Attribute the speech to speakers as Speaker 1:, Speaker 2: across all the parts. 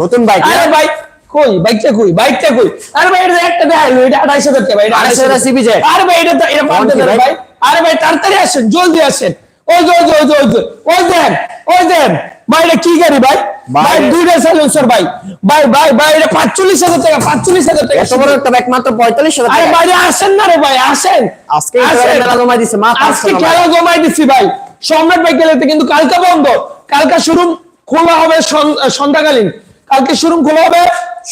Speaker 1: নতুন বাইক
Speaker 2: আরে ভাই কই? বাইকটা কই? বাইকটা কই? আরে ভাই এটা একটা দেখাইলো এটা আড়াইশো হাজার টাকা ভাই এটা
Speaker 1: 250 হাজার CBZ
Speaker 2: আরে ভাই এটা তো এটা
Speaker 1: কি
Speaker 2: দেন
Speaker 1: ভাই?
Speaker 2: ভাই। আরে ভাই তাড়াতাড়ি আসেন জলদি আসেন। ওই যে ওই যে ওই যে ওই দেন ওই দেন ভাই এটা কি গাড়ি ভাই?
Speaker 1: ভাই,
Speaker 2: ভাই দুইটা সাইলেন্সার ভাই। ভাই ভাই ভাই এটা পাঁচচল্লিশ হাজার টাকা পাঁচচল্লিশ হাজার টাকা।
Speaker 1: এত বড় একটা বাইক মাত্র পঁয়তাল্লিশ হাজার
Speaker 2: আরে
Speaker 1: টাকা।
Speaker 2: বাইরে আসেন না রে ভাই আসেন।
Speaker 1: আজকে। মেলা জমাই দিছে মা
Speaker 2: আজকে খেলা জমাই দিচ্ছি ভাই। সম্রাট ভাই গেলে কিন্তু কালকে বন্ধ। কালকে শুরু খোলা হবে সন- সন্ধ্যাকালীন। কালকে শুরু খোলা হবে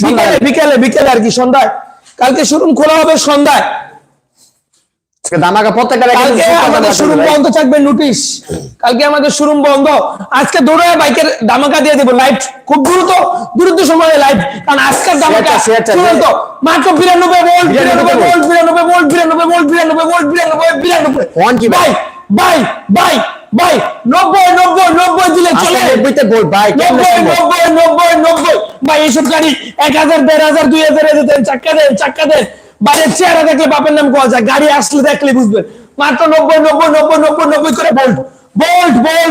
Speaker 2: বিকেলে বিকেলে বিকেলে আর কি সন্ধ্যায় কালকে শুরু খোলা হবে সন্ধ্যায়
Speaker 1: প্রত্যেকটা
Speaker 2: আমাদের শোরুম বন্ধ থাকবে নোটিশ কালকে আমাদের শোরুম বন্ধ আজকে দৌড়ায় বাইকের দামাকা দিয়ে দেবো খুব দ্রুত দ্রুত সময়ে কারণ আজকের মাত্র বিরানব্বই ভোল্ট বিরানব্বই
Speaker 1: 92
Speaker 2: ভোল্ট বিরানব্বই ভোল্ট বিরানব্বই ভোল্ট বিরানব্বই ভোল্ট বিরানব্বই বিরানব্বই
Speaker 1: কোন কি ভাই?
Speaker 2: ভাই ভাই ভাই ভাই নব্বই নব্বই নব্বই দিলে চলে।
Speaker 1: নব্বইতে গোল বাইক
Speaker 2: নব্বই নব্বই নব্বই নব্বই। ভাই এইসব গাড়ি এক হাজার দেড় হাজার দুই হাজার দেন চাক্কা দেন চাক্কা দেন। বাইরের চেহারা দেখলে বাপের নাম কোয়া যায়? গাড়ি আসলে দেখলে বুঝবেন। মাত্র নব্বই নব্বই নব্বই নব্বই নব্বই করে
Speaker 1: বোল্টের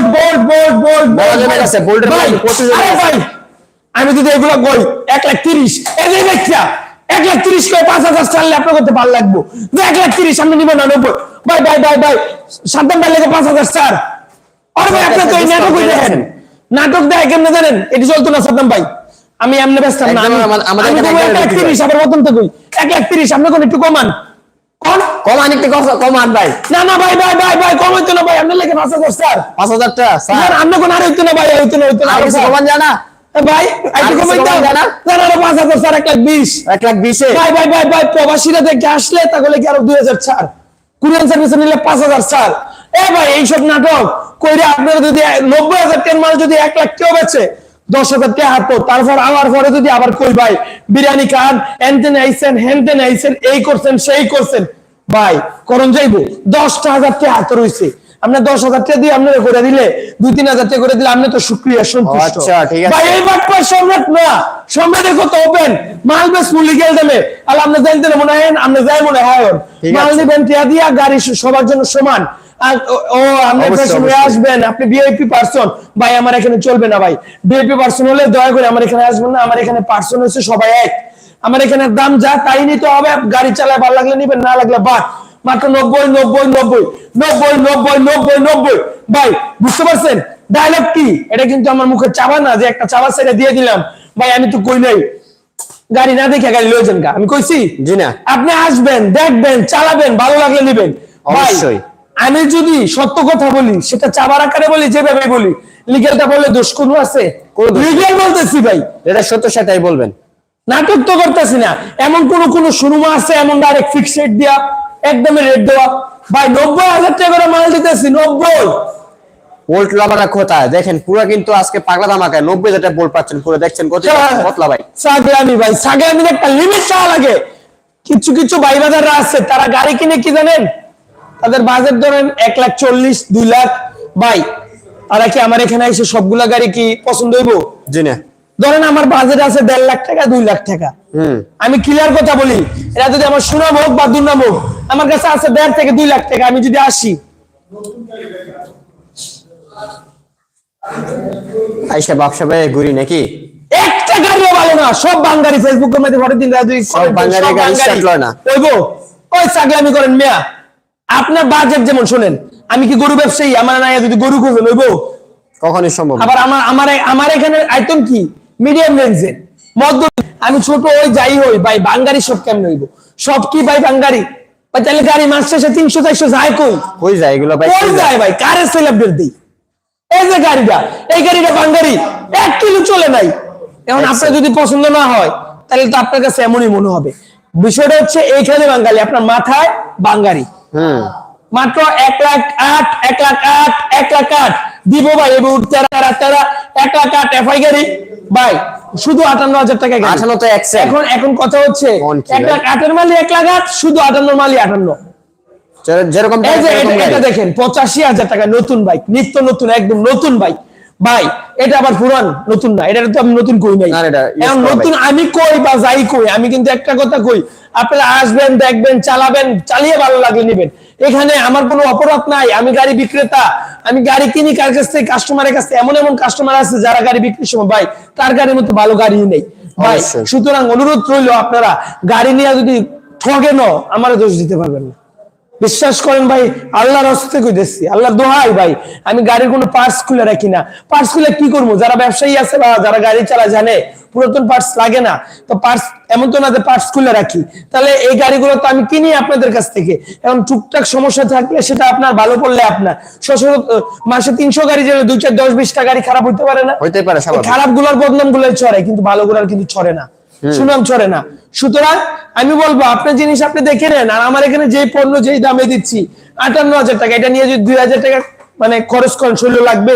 Speaker 2: ভাই আরে ভাই আমি যদি এগুলো কই এক লাখ তিরিশ। এই যে এক লাখ তিরিশ করে পাঁচ হাজার চাললে আপনার করতে ভালো লাগবো? এক লাখ তিরিশ আপনি নিবেন না নব্বই। ভাই ভাই ভাই ভাই সাদ্দাম ভাই লেগে পাঁচ হাজার চার আরে ভাই আপনি তো এই নাটক
Speaker 1: Discount
Speaker 2: দেখেন। নাটক দেখে কেমনে জানেন? এটি চলতো না সাদ্দাম ভাই। আমি এমনি ব্যস্ত না। আমি
Speaker 1: আমা- আমাদের এখানে
Speaker 2: দেবো এক
Speaker 1: একদম
Speaker 2: লাখ
Speaker 1: বিক্রি
Speaker 2: মতন তো কই এক লাখ তিরিশ আপনি কোন একটু কমান। কোন
Speaker 1: কম আনি একটু কম- কম ভাই।
Speaker 2: না না ভাই ভাই ভাই ভাই কম হইতো না ভাই। আপনার লেগে পাঁচ হাজার স্যার।
Speaker 1: পাঁচ হাজার টাকা স্যার
Speaker 2: আপনি কোন আর হইতো না ভাই হইতো না হইতো না
Speaker 1: কিছু কমান জানা
Speaker 2: ভাই একটু কমাই দাও। না
Speaker 1: না?
Speaker 2: না না পাঁচ হাজার স্যার এক লাখ বিশ।
Speaker 1: এক লাখ বিশে।
Speaker 2: ভাই ভাই ভাই ভাই প্রবাসীরা দেখে আসলে তাহলে কি আরও দুই হাজার ছাড় কুরিয়ান সার্ভিসে নিলে পাঁচ হাজার চার এ ভাই, এইসব নাটক কইরে আপনারা যদি নব্বই হাজার টেন মাল যদি এক লাখ কেউ বেছে দশ হাজার টাকা তারপর আমার পরে যদি আবার কই ভাই, বিরিয়ানি খান এনতেন আইসেন হেনতেন আইসেন এই করছেন, সেই করছেন। ভাই করণ যাইব। দশটা হাজার টাকা হাতে আপনার দশ হাজার টাকা দিয়ে আপনারা করে দিলে দুই তিন হাজার টাকা করে দিলে আপনি তো সুক্রিয়া সন্তুষ্ট।
Speaker 1: আচ্ছা, ঠিক
Speaker 2: ভাই এই বাটপার সম্রাট না। সম্রাটের কত ওপেন মাল বেশ মূল্য গেল দেবে আর আপনি জানতেন মনে হয় আপনি যাই মনে হয় মাল। দিবেন টিয়া দিয়া গাড়ি সবার জন্য সমান। ও- আপনি আসবেন আপনি ভিআইপি পার্সন ভাই আমার এখানে চলবে না ভাই। ভিআইপি পার্সন হলে দয়া করে আমার এখানে আসবেন না। আমার এখানে পার্সন হচ্ছে সবাই এক। আমার এখানে দাম যা তাই নিতে হবে। গাড়ি চালায় ভালো লাগলে নিবেন না লাগলে বাদ। মাত্র নব্বই নব্বই নব্বই নব্বই নব্বই নব্বই নব্বই। ভাই বুঝতে পারছেন? ডায়লগ কি? এটা কিন্তু আমার মুখে চাবা না যে একটা চাবা সেটা দিয়ে দিলাম। ভাই আমি তো কই নাই। গাড়ি না দেখে গাড়ি লয়ে যান গা। আমি কইছি
Speaker 1: জি না।
Speaker 2: আপনি আসবেন দেখবেন চালাবেন ভালো লাগলে নিবেন।
Speaker 1: অবশ্যই।
Speaker 2: আমি যদি সত্য কথা বলি সেটা চাবার আকারে বলি যেভাবে বলি লিগেলটা বললে দোষ কোনো আছে? লিগেল বলতেছি ভাই।
Speaker 1: এটা সত্য সেটাই বলবেন।
Speaker 2: নাটক তো করতেছি না। এমন কোন কোন সুরমা আছে এমন ডাইরেক্ট ফিক্সড দিয়া? একদমই রেট দেওয়া। ভাই নব্বই হাজার টাকা করে মাল দিতেছি নব্বই।
Speaker 1: বোল্ট লাভাররা কোথায়? দেখেন পুরো কিন্তু আজকে পাগলা দামাকায় নব্বই হাজার বোল্ট পাচ্ছেন। পুরো দেখছেন কত কতলা ভাই।
Speaker 2: সাগরামি ভাই সাগরামির একটা লিমিট চাওয়া লাগে। কিছু কিছু ভাই বাজাররা আছে তারা গাড়ি কিনে কি জানেন? তাদের বাজেট ধরেন এক লাখ চল্লিশ দুই লাখ। ভাই তারা কি আমার এখানে এসে সবগুলা গাড়ি কি পছন্দ হইব?
Speaker 1: জি না।
Speaker 2: ধরেন আমার বাজেট আছে দেড় লাখ টাকা দুই লাখ টাকা। আমি ক্লিয়ার কথা বলি। এরা যদি আমার সুনাম হোক বা দুর্নাম হোক আমার কাছে আছে দেড় থেকে দুই লাখ টাকা আমি যদি আসি।
Speaker 1: আইসা ব্যবসা ভাই ঘুরি নাকি?
Speaker 2: একটা গাড়িও ভালো না সব বাঙ্গারি ফেসবুকের মধ্যে ভরে দিন রাজু
Speaker 1: সব বাঙালি গাড়ি start লয় না।
Speaker 2: ওইবো ওই চাকলামি করেন মিয়া? আপনার বাজেট যেমন শুনেন আমি কি গরু ব্যবসায়ী? আমার না যদি গরু খুঁজে লইবো
Speaker 1: কখনই সম্ভব
Speaker 2: আবার আমার আমার আমার এখানে আইটেম কি? মিডিয়াম রেঞ্জের মধ্য আমি ছোট ওই যাই হই ভাই বাঙ্গারি সব কেমন হইব? সব কি ভাই বাঙ্গারি? তাহলে গাড়ি মাস শেষে তিনশো চারশো যায় কই?
Speaker 1: কই যায় এগুলো ভাই?
Speaker 2: কই যায় ভাই? কারে সেলেব্রেট দিই? এই যে গাড়িটা এই গাড়িটা বাঙ্গারি এক কিলো চলে নাই। এখন আপনার যদি পছন্দ না হয় তাহলে তো আপনার কাছে এমনই মনে হবে। বিষয়টা হচ্ছে এইখানে বাঙালি আপনার মাথায় বাঙ্গারি।
Speaker 1: হুম।
Speaker 2: মাত্র এক লাখ আট এক লাখ আট এক লাখ আট। দিব ভাই এবং তেরা তেরা তেরা এক লাখ আট এফআই গাড়ি। ভাই শুধু আটান্ন হাজার টাকা গাড়ি।
Speaker 1: আঠান্ন তো
Speaker 2: এখন এখন কথা হচ্ছে
Speaker 1: কোন কি
Speaker 2: এক লাখ আটের মালি এক লাখ আট শুধু আটান্ন মালি আটান্ন।
Speaker 1: যেরকম
Speaker 2: এটা- দেখেন পঁচাশি হাজার টাকা নতুন বাইক নিত্য নতুন একদম নতুন বাইক ভাই এটা আবার পুরান নতুন না এটা তো আমি নতুন কই নাই। নতুন আমি কই বা যাই কই আমি কিন্তু একটা কথা কই আপনারা আসবেন দেখবেন চালাবেন চালিয়ে ভালো লাগলে নেবেন। এখানে আমার কোনো অপরাধ নাই। আমি গাড়ি বিক্রেতা। আমি গাড়ি কিনি কার কাছ থেকে? কাস্টমারের কাছে এমন এমন কাস্টমার আছে যারা গাড়ি বিক্রির সময় ভাই তার গাড়ির মতো ভালো গাড়ি নেই। ভাই সুতরাং অনুরোধ রইল আপনারা গাড়ি নিয়ে যদি ঠগেন আমার দোষ দিতে পারবেন না। বিশ্বাস করেন ভাই আল্লাহর হস্তে কইতেছি আল্লাহর দোহাই ভাই। আমি গাড়ির কোনো পার্টস খুলে রাখি না। পার্টস খুলে কি করব? যারা ব্যবসায়ী আছে বা যারা গাড়ি চালা জানে পুরাতন পার্টস লাগে না। তো পার্টস এমন তো না যে পার্টস খুলে রাখি। তাহলে এই গাড়িগুলো তো আমি কিনি আপনাদের কাছ থেকে। এখন টুকটাক সমস্যা থাকলে সেটা আপনার ভালো পড়লে আপনার। সশর মাসে তিনশো গাড়ি যেন দুই চার দশ বিশটা গাড়ি খারাপ হইতে পারে না।
Speaker 1: হইতে পারে
Speaker 2: খারাপগুলোর বদনাম গুলোই ছড়ে কিন্তু ভালো গুলার কিন্তু ছড়ে না। সুনাম ছড়ে না। সুতরাং আমি বলব আপনার জিনিস আপনি দেখে নেন আর আমার এখানে যে পণ্য যেই দামে দিচ্ছি আটান্ন হাজার টাকা এটা নিয়ে যদি দুই হাজার টাকা মানে খরচ করেন শৈল লাগবে।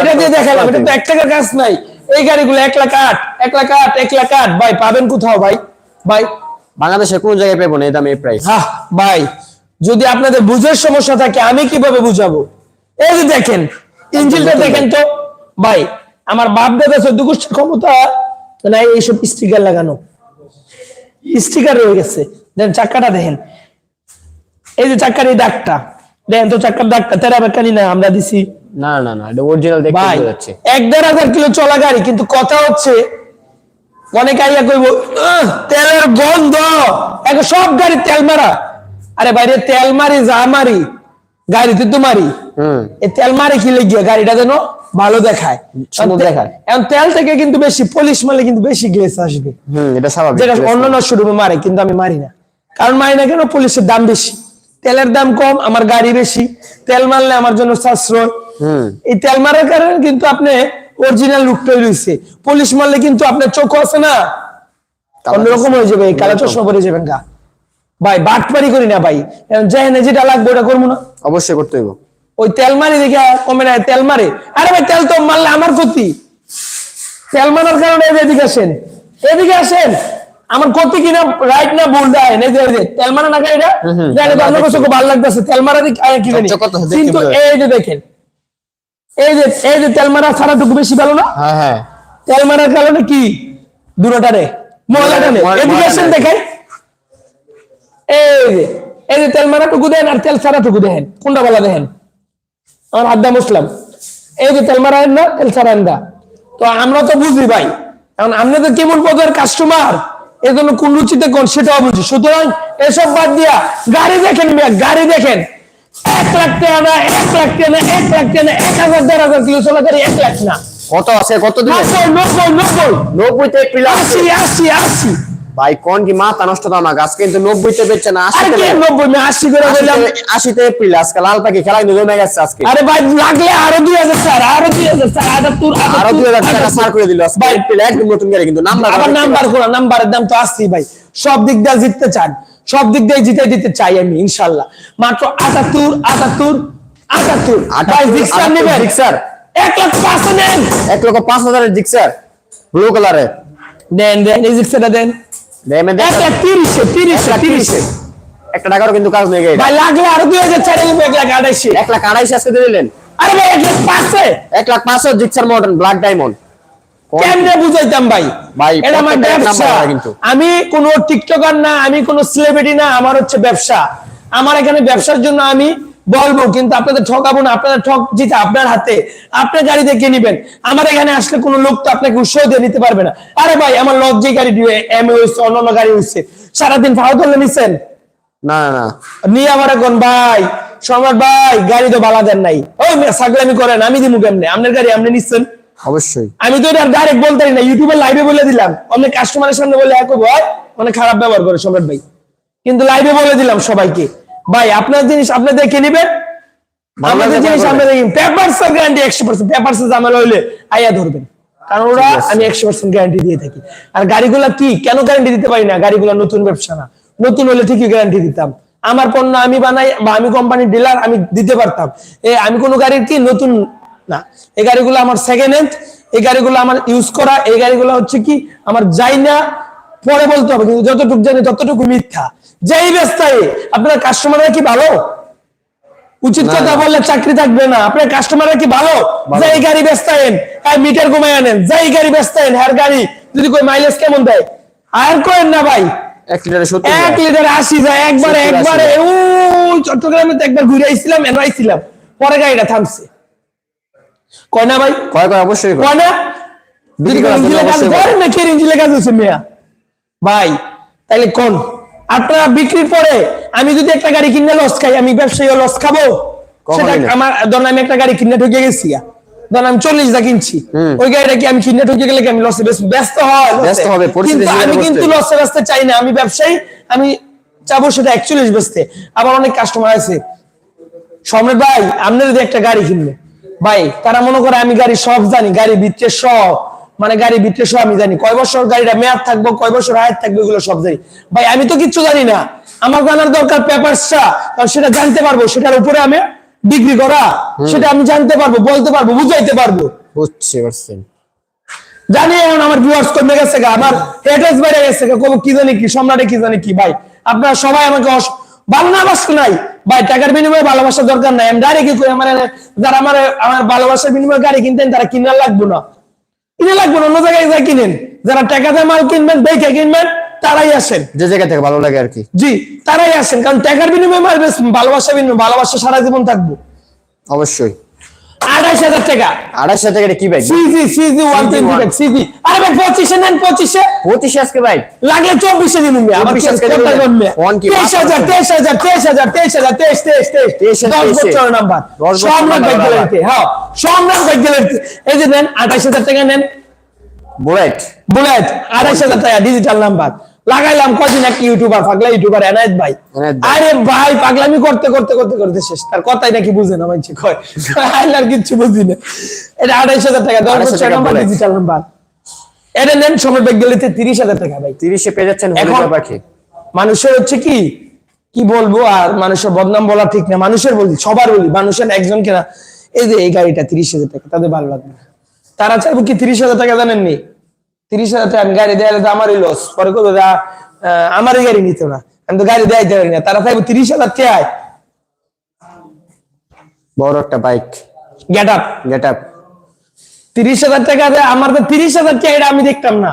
Speaker 2: এটা দিয়ে দেখালাম এটা তো এক টাকার কাজ নাই। এই গাড়িগুলো এক লাখ আট এক লাখ আট এক লাখ আট। ভাই পাবেন কোথাও ভাই? ভাই?
Speaker 1: বাংলাদেশে কোন জায়গায় পাবো না এই দামে প্রাইস
Speaker 2: হ্যাঁ ভাই যদি আপনাদের বুঝের সমস্যা থাকে আমি কীভাবে বুঝাবো? এই যে দেখেন ইঞ্জিনটা দেখেন তো। ভাই আমার বাপ দাদা চোদ্দ গোষ্ঠীর ক্ষমতা নাই এইসব স্টিকার লাগানো। স্টিকার রয়ে গেছে। দেখেন চাক্কাটা দেখেন। এই যে চাক্কার এই দাগটা দেখেন তো চাক্কার দাগটা তেরা বেকানি না আমরা দিছি।
Speaker 1: না না না এটা অরিজিনাল দেখতে যাচ্ছে।
Speaker 2: এক দেড় হাজার কিলো চলা গাড়ি কিন্তু কথা হচ্ছে অনেক আইয়া কইব "আহ, তেলের গন্ধ! এখন সব গাড়ি তেল মারা। আরে বাইরে তেল মারি যা মারি। গাড়িতে তো মারি। এই তেল মারে কি লেগে গাড়িটা যেন ভালো দেখায়।
Speaker 1: দেখায়।
Speaker 2: এখন তেল থেকে কিন্তু বেশি পলিশ মারলে কিন্তু বেশি গ্লেস আসবে।
Speaker 1: এটা স্বাভাবিক
Speaker 2: যেটা অন্যান্য শোরুমে মারে কিন্তু আমি মারি না। কারণ মারি না কেন? পুলিশের দাম বেশি। তেলের দাম কম আমার গাড়ি বেশি। তেল মারলে আমার জন্য সাশ্রয়।
Speaker 1: হুম।
Speaker 2: এই তেল মারার কারণে কিন্তু আপনি অরিজিনাল লুকটাই রয়েছে পুলিশ মারলে কিন্তু আপনার চোখ আছে না? অন্যরকম হয়ে যাবে কালো চশমা পরে যাবেন গা। ভাই বাটপারি করি না ভাই। যেখানে যেটা লাগবে ওটা করব না।
Speaker 1: অবশ্যই করতে হইব।
Speaker 2: ওই তেল মারি দেখে কমে না তেল মারে। আরে ভাই তেল তো মারলে আমার ক্ষতি। তেল মারার কারণে এদিকে আসেন। এদিকে আসেন। আমার ক্ষতি কিনা রাইট না ভুল দেয় তেল মারা না গাড়িটা
Speaker 1: হুম।
Speaker 2: দেখে তো আপনার কাছে ভালো লাগতেছে। তেল মারা কি জানি। কিন্তু এই যে দেখেন এই যে এই যে তেল মারা ছাড়াটুকু বেশি ভালো না?
Speaker 1: হ্যাঁ হ্যাঁ।
Speaker 2: তেল মারার কারণে কি? দুটারে মহলাটারে
Speaker 1: মহলা-
Speaker 2: এদিকে আসেন
Speaker 1: নেই।
Speaker 2: এই যে এই যে তেল মারাটুকু দেন আর তেল ছাড়াটুকু দেখেন কোনটা ভালো দেখেন? আমার আড্ডা মুসলাম। এই যে তেল মারা না তেল ছাড়ান দা তো আমরা তো বুঝি ভাই এখন আপনি তো কেমন পদের কাস্টমার এই জন্য কোন রুচিতে কোন সেটাও বুঝি সুতরাং এসব বাদ দিয়া গাড়ি দেখেন গাড়ি দেখেন। এক লাখ টাকা না এক লাখ টাকা না এক লাখ টাকা না এক হাজার দেড় হাজার কিলো চলা গাড়ি এক লাখ না।
Speaker 1: কত আছে? কত
Speaker 2: নব্বই নব্বই নব্বই। আশি আশি আশি।
Speaker 1: ভাই কোন কি মাথা নষ্ট তো আমার আজকে কিন্তু নব্বই তে বেচছে না আশি
Speaker 2: আরে
Speaker 1: তে
Speaker 2: কে নব্বই? আমি আশি করে বললাম।
Speaker 1: আশিতে এপ্রিল আজকে লাল পাখি খেলা কিন্তু জমে গেছে আজকে।
Speaker 2: আরে ভাই লাগলে আরও দুই হাজার স্যার আরও দুই হাজার স্যার আটাত্তর
Speaker 1: আরও দুই হাজার টাকা সার করে দিল আজকে
Speaker 2: ভাই
Speaker 1: এপ্রিল একদম নতুন গাড়ি কিন্তু নাম্বার
Speaker 2: আবার নাম্বার করা নাম্বারের দাম তো আসছি ভাই। সব দিক দিয়ে জিততে চান সব দিক দিয়ে জিতে দিতে চাই আমি ইনশাল্লাহ। মাত্র আটাত্তর আটাত্তর আটাত্তর। ভাই জিক্সার নেবেন?
Speaker 1: জিক্সার
Speaker 2: এক লাখ পাঁচ নেন।
Speaker 1: এক লক্ষ পাঁচ হাজারের জিক্সার ব্লু কালারে
Speaker 2: দেন দেন এই জিক্সারটা দেন। তিরিশে তিরিশে তিরিশে।
Speaker 1: একটা টাকারও কিন্তু কাজ নেই
Speaker 2: ভাই লাগলে আরও দুই হাজার চার এক লাখ আড়াইশে।
Speaker 1: এক লাখ আড়াইশো আজকে দিলেন।
Speaker 2: আরে ভাই এক লাখ পাঁচে
Speaker 1: এক লাখ পাঁচশো জিক্সার মডার্ন ব্ল্যাক ডায়মন্ড।
Speaker 2: কেমনে বুঝাইতাম ভাই?
Speaker 1: ভাই,
Speaker 2: এটা আমার ব্যবসা।
Speaker 1: কিন্তু।
Speaker 2: আমি কোনো টিকটকার না আমি কোনো সেলিব্রিটি না আমার হচ্ছে ব্যবসা। আমার এখানে ব্যবসার জন্য আমি বলব কিন্তু আপনাদের ঠকাবো না আপনাদের ঠক জিতে আপনার হাতে আপনি গাড়ি দেখে নিবেন। আমার এখানে আসলে কোনো লোক তো আপনাকে উৎসাহ দিয়ে নিতে পারবে না। আরে ভাই আমার লজ যে গাড়ি দিয়ে এম হয়েছে অন্যান্য গাড়ি হয়েছে সারাদিন ফাও ধরলে নিচ্ছেন
Speaker 1: না না না।
Speaker 2: নিয়ে আমার এখন ভাই সম্রাট ভাই গাড়ি তো বালা দেন নাই। ওই সাগলামি করেন আমি দিমু কেমনে? আপনার গাড়ি আপনি নিচ্ছেন?
Speaker 1: অবশ্যই।
Speaker 2: আমি তো এটা ডাইরেক্ট বলতে না ইউটিউবে লাইভে বলে দিলাম। অনেক কাস্টমারের সামনে বলে এক ভাই? মানে খারাপ ব্যবহার করে সম্রাট ভাই। কিন্তু লাইভে বলে দিলাম সবাইকে। ভাই আপনার জিনিস আপনি দেখে নিবেন। আমাদের জিনিস আপনি দেখেন পেপারস গ্যারান্টি একশো পার্সেন্ট পেপারস ঝামেলা হইলে আইয়া ধরবেন। কারণ ওরা আমি একশো পার্সেন্ট গ্যারান্টি দিয়ে থাকি। আর গাড়িগুলা কি? কেন গ্যারান্টি দিতে পারি না? গাড়িগুলা নতুন ব্যবসা না। নতুন হলে ঠিকই গ্যারান্টি দিতাম। আমার পণ্য আমি বানাই বা আমি কোম্পানির ডিলার আমি দিতে পারতাম। এ আমি কোনো গাড়ির কি? নতুন না। এই গাড়িগুলো আমার সেকেন্ড হ্যান্ড এই গাড়িগুলো আমার ইউজ করা। এই গাড়িগুলো হচ্ছে কি? আমার যাই না। পরে বলতে হবে কিন্তু যতটুকু জানি ততটুকু মিথ্যা। যেই ব্যস্তায় আপনার কাস্টমাররা কি ভালো? উচিত কথা বললে চাকরি থাকবে না। আপনার কাস্টমাররা কি ভালো? যে এই গাড়ি বেচতেন হ্যাঁ মিটার কমাই আনেন। যে এই গাড়ি বেচতেন হ্যার গাড়ি যদি কই মাইলেজ কেমন দেয়? আর করেন না ভাই।
Speaker 1: এক লিটারে সত্তর
Speaker 2: এক। লিটার আশি যায় একবারে
Speaker 1: সত্তর,
Speaker 2: একবারে। ও চট্টগ্রামে তো একবার ঘুরে আইছিলাম পরে গাড়িটা থামছে। কয় না ভাই?
Speaker 1: কয় কয় অবশ্যই কয়।
Speaker 2: না?
Speaker 1: করার
Speaker 2: কাজ করেন না কে ইঞ্জিলে কাজ হচ্ছে মেয়া? ভাই তাহলে কোন? আপনারা বিক্রির পরে আমি যদি একটা গাড়ি কিনে লস খাই আমি ব্যবসায়ী লস খাব? সেটা আমার ধরুন আমি একটা গাড়ি কিনে ঢুকে গেছি। আমি চল্লিশ দা কিনছি। ওই গাড়িটা কি আমি কিনে ঢুকে গেলে আমি লসে ব্যস্ত হয়?
Speaker 1: ব্যস্ত হবে,
Speaker 2: আমি কিন্তু
Speaker 1: হবে।
Speaker 2: লসে ব্যস্ত চাই না। আমি ব্যবসায়ী আমি চাবো সেটা একচল্লিশ বেচতে। আবার অনেক কাস্টমার আছে। সম্রাট ভাই আপনার যদি একটা গাড়ি কিনবে। ভাই তারা মনে করে আমি গাড়ি সব জানি গাড়ি ভিতরে সব। মানে গাড়ি ভিতরে সব আমি জানি। কয় বছর গাড়িটা মেয়াদ থাকব কয় বছর হায়াত থাকবে এগুলো সব জানি। ভাই আমি তো কিচ্ছু জানি না। আমার জানার দরকার পেপারসটা কারণ সেটা জানতে পারব সেটার উপরে আমি ডিগ্রি করা সেটা আমি জানতে পারব বলতে পারব বুঝাইতে পারব।
Speaker 1: বুঝছি পারছেন
Speaker 2: জানি এখন আমার ভিউয়ার্স কমে গেছে গা আমার বেড়ে গেছে গা কি জানি কি সম্রাটে কি জানি কি ভাই। আপনারা সবাই আমাকে ভালো না নাই? ভাই টাকার বিনিময়ে ভালোবাসার দরকার নাই। আমি ডাইরেক্ট কি করি আমার যারা আমার আমার ভালোবাসার বিনিময়ে গাড়ি কিনতেন তারা কিনার লাগবো না। কিনে লাগবে অন্য জায়গায় যা কিনেন। যারা টাকাতে মাল কিনবেন দেখে কিনবেন তারাই আসেন।
Speaker 1: যে জায়গা থেকে ভালো লাগে আর কি।
Speaker 2: জি তারাই আসেন। কারণ টাকার বিনিময়ে মাল বেশ ভালোবাসা বিনিময় ভালোবাসা সারা জীবন থাকব।
Speaker 1: অবশ্যই।
Speaker 2: আড়াইশ হাজার টাকা।
Speaker 1: আড়াইশো টাকা কি bike
Speaker 2: CG CG one twenty CG আরে ভাই পঁচিশে নেন পঁচিশে।
Speaker 1: পঁচিশে আজকে বাইক
Speaker 2: লাগলে চব্বিশে দিন আবার
Speaker 1: 24 আজকে
Speaker 2: কোনটা
Speaker 1: দিবেন।
Speaker 2: জন্মে
Speaker 1: ফোন কি
Speaker 2: তেইশ হাজার তেইশ হাজার তেইশ হাজার তেইশ হাজার তেইশ তেইশ তেইশ।
Speaker 1: তেইশ
Speaker 2: দশ। বছর নাম্বার সম্রাট
Speaker 1: নাম্বার
Speaker 2: গ্যালারিতে। হ্যাঁ সম্রাট বাইক গ্যালারিতে। এই যে নেন আঠাইশ হাজার টাকা নেন।
Speaker 1: বুলেট
Speaker 2: বুলেট আড়াইশ হাজার টাকা ডিজিটাল নাম্বার লাগাইলাম কদিন একটা ইউটিউবার পাগলা ইউটিউবার এনায়েত ভাই। আরে ভাই পাগলামি করতে করতে করতে করতে শেষ। তার কথাই নাকি বুঝে না মানছি কয়? আর কিচ্ছু বুঝি না। এটা আড়াইশ হাজার টাকা দশ
Speaker 1: 28,000
Speaker 2: বছর নাম্বার ডিজিটাল নাম্বার এটা নেন সময় ব্যাগ গেলিতে তিরিশ হাজার টাকা ভাই।
Speaker 1: তিরিশে পেয়ে যাচ্ছেন পাখি
Speaker 2: মানুষের হচ্ছে কি? কি বলব আর মানুষের বদনাম বলা ঠিক না। মানুষের বলি সবার বলি। মানুষের একজনকে না এই যে এই গাড়িটা তিরিশ হাজার টাকা তাদের ভালো লাগবে না। তারা চাইব কি তিরিশ হাজার টাকা জানেননি? তিরিশ হাজার টাকা আমি গাড়ি দেয়ালে তো আমারই লস পরে করব আমারই গাড়ি নিতে না। আমি তো গাড়ি দেয়াইতে পারি না। তারা চাইব তিরিশ হাজার টাকায়।
Speaker 1: বড় একটা bike
Speaker 2: get up
Speaker 1: get up
Speaker 2: তিরিশ হাজার টাকা দেয় আমার তো তিরিশ হাজার টাকা এটা আমি দেখতাম না।